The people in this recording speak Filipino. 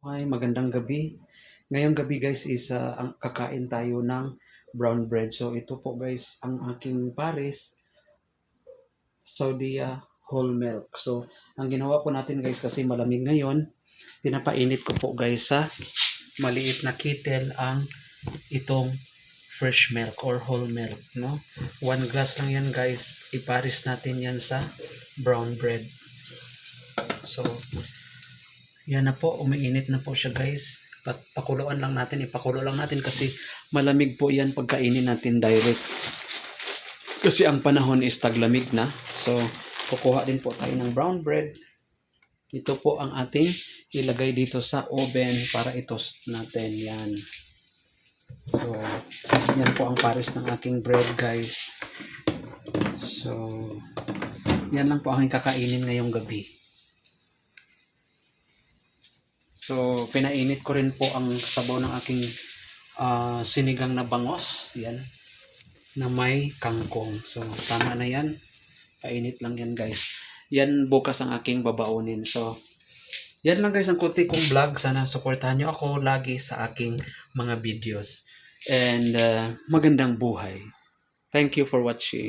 Hi, magandang gabi. Ngayong gabi guys is ah, ang kakain tayo ng brown bread. So ito po guys ang aking pares Saudi ah, whole milk. So ang ginawa po natin guys kasi malamig ngayon, pinapainit ko po guys sa maliit na kettle ang itong fresh milk or whole milk, no? One glass lang yan guys. Iparis natin yan sa brown bread. So yan na po, umiinit na po siya guys. Pakuluan lang natin, ipakulo lang natin kasi malamig po yan pagkainin natin direct. Kasi ang panahon is taglamig na. So, kukuha din po tayo ng brown bread. Ito po ang ating ilagay dito sa oven para itoast natin. Yan. So, yan po ang pares ng aking bread guys. So, yan lang po ang kakainin ngayong gabi. So, pinainit ko rin po ang sabaw ng aking ah, sinigang na bangos. Yan. Na may kangkong. So, tama na yan. Painit lang yan, guys. Yan bukas ang aking babaunin. So, yan lang guys ang kunti kong vlog. Sana supportahan nyo ako lagi sa aking mga videos. And ah, magandang buhay. Thank you for watching.